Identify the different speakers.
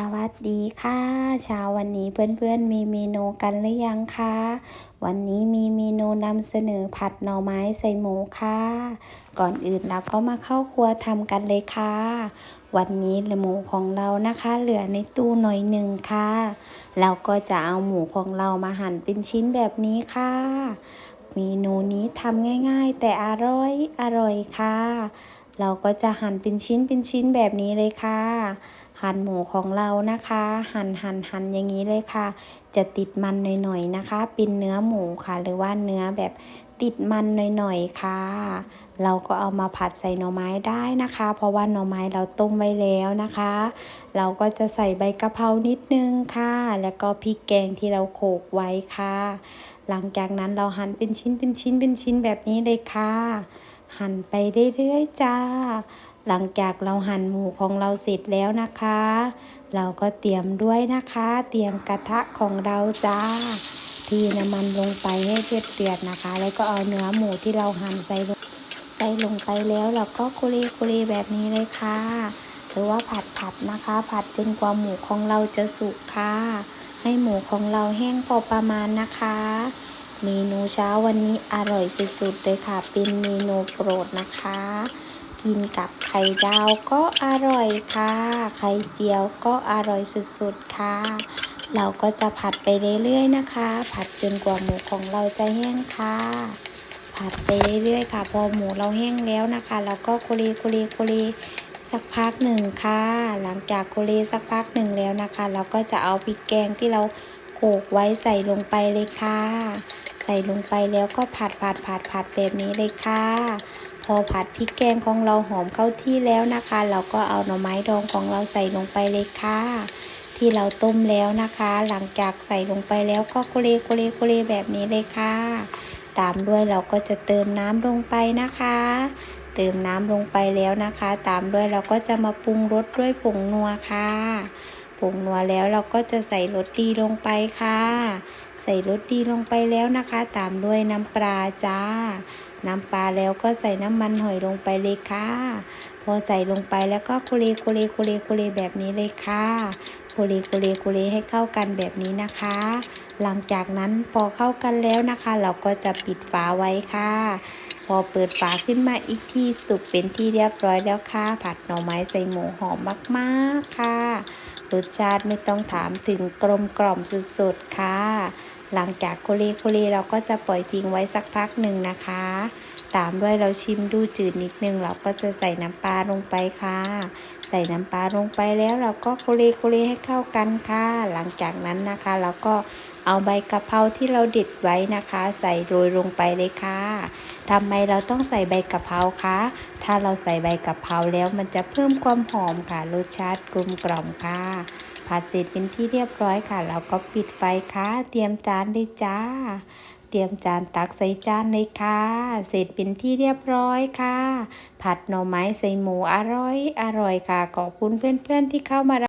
Speaker 1: สวัสดีค่ะเช้าวันนี้เพื่อนๆมีเมนูกันหรือยังคะ วันนี้มีเมนูนำเสนอผัดหน่อไม้ใส่หมูค่ะ ก่อนอื่นเราก็มาเข้าครัวทำกันเลยค่ะ วันนี้หมูของเรานะคะเหลือในตู้หน่อยหนึ่งค่ะเราก็จะเอาหมูของเรามาหั่นเป็นชิ้นแบบนี้ค่ะ เมนูนี้ทำง่ายๆ แต่อร่อยอร่อยค่ะ เราก็จะหั่นเป็นชิ้นเป็นชิ้นแบบนี้เลยค่ะ หั่นหมูของเรานะคะ หั่นหั่นหั่นอย่างนี้เลยค่ะ จะติดมันหน่อยๆนะคะ เป็นเนื้อหมูค่ะ หรือว่าเนื้อแบบติดมันหน่อยๆค่ะ เราก็เอามาผัดใส่หน่อไม้ได้นะคะ เพราะว่าหน่อไม้เราต้มไว้แล้วนะคะ เราก็จะใส่ใบกะเพรานิดนึงค่ะ แล้วก็พริกแกงที่เราโขลกไว้ค่ะ หลังจากนั้นเราหั่นเป็นชิ้นเป็นชิ้นเป็นชิ้นแบบนี้เลยค่ะ หั่นไปเรื่อยๆจ้า หลังจากเราหั่นหมูของเราเสร็จแล้วนะคะ เราก็เตรียมด้วยนะคะ เตรียมกระทะของเราจ้าที่น้ำมันลงไปให้เดือดเดือดนะคะ แล้วก็เอาเนื้อหมูที่เราหั่นใส่ลงใส่ลงไปแล้วเราก็คุรีคุรีแบบนี้เลยค่ะ หรือว่าผัดผัดนะคะ ผัดจนกว่าหมูของเราจะสุกค่ะ ให้หมูของเราแห้งพอประมาณนะคะเมนูเช้าวันนี้อร่อยสุดๆเลยค่ะ เป็นเมนูโปรดนะคะ กินกับไข่ดาวก็อร่อยค่ะ ไข่เจียวก็อร่อยสุดๆค่ะ เราก็จะผัดไปเรื่อยๆนะคะ ผัดจนกว่าหมูของเราจะแห้งค่ะ ผัดไปเรื่อยๆค่ะ พอหมูเราแห้งแล้วนะคะ เราก็โคลีโคลีโคลีสักพักหนึ่งค่ะ หลังจากโคลีสักพักหนึ่งแล้วนะคะ เราก็จะเอาพริกแกงที่เราโขลกไว้ใส่ลงไปเลยค่ะ ใส่ลงไปแล้วก็ผัดผัดผัดผัดแบบนี้เลยค่ะ พอผัดพริกแกงของเราหอมเข้าที่แล้วนะคะ เราก็เอาหน่อไม้ดองของเราใส่ลงไปเลยค่ะ ที่เราต้มแล้วนะคะ หลังจากใส่ลงไปแล้วก็โคเลโคเลโคเลแบบนี้เลยค่ะ ตามด้วยเราก็จะเติมน้ำลงไปนะคะ เติมน้ำลงไปแล้วนะคะ ตามด้วยเราก็จะมาปรุงรสด้วยผงนัวค่ะผงนัวแล้วเราก็จะใส่รสดีลงไปค่ะ ใส่รสดีลงไปแล้วนะคะ ตามด้วยน้ำปลาจ้า น้ำปลาแล้วก็ใส่น้ำมันหอยลงไปเลยค่ะ พอใส่ลงไปแล้วก็โคเลโคเลโคเลโคเลแบบนี้เลยค่ะโคเลโคเลโคเลให้เข้ากันแบบนี้นะคะ หลังจากนั้นพอเข้ากันแล้วนะคะ เราก็จะปิดฝาไว้ค่ะ พอเปิดฝาขึ้นมาอีกทีสุกเป็นที่เรียบร้อยแล้วค่ะ ผัดหน่อไม้ใส่หมูหอมมากๆค่ะรสชาติไม่ต้องถามถึงกลมกล่อมสุดๆค่ะ หลังจากโคเลโคเลเราก็จะปล่อยทิ้งไว้สักพักหนึ่งนะคะ ตามด้วยเราชิมดูจืดนิดนึงเราก็จะใส่น้ำปลาลงไปค่ะ ใส่น้ำปลาลงไปแล้วเราก็โคเลโคเลให้เข้ากันค่ะ หลังจากนั้นนะคะเราก็เอาใบกะเพราที่เราเด็ดไว้นะคะ ใส่โรยลงไปเลยค่ะทำไมเราต้องใส่ใบกะเพราคะ ถ้าเราใส่ใบกะเพราแล้วมันจะเพิ่มความหอมค่ะ รสชาติกลมกล่อมค่ะ ผัดเสร็จเป็นที่เรียบร้อยค่ะ เราก็ปิดไฟค่ะเตรียมจานเลยจ้า เตรียมจานตักใส่จานเลยค่ะ เสร็จเป็นที่เรียบร้อยค่ะ ผัดหน่อไม้ใส่หมูอร่อยอร่อยค่ะ ขอบคุณเพื่อนๆที่เข้ามา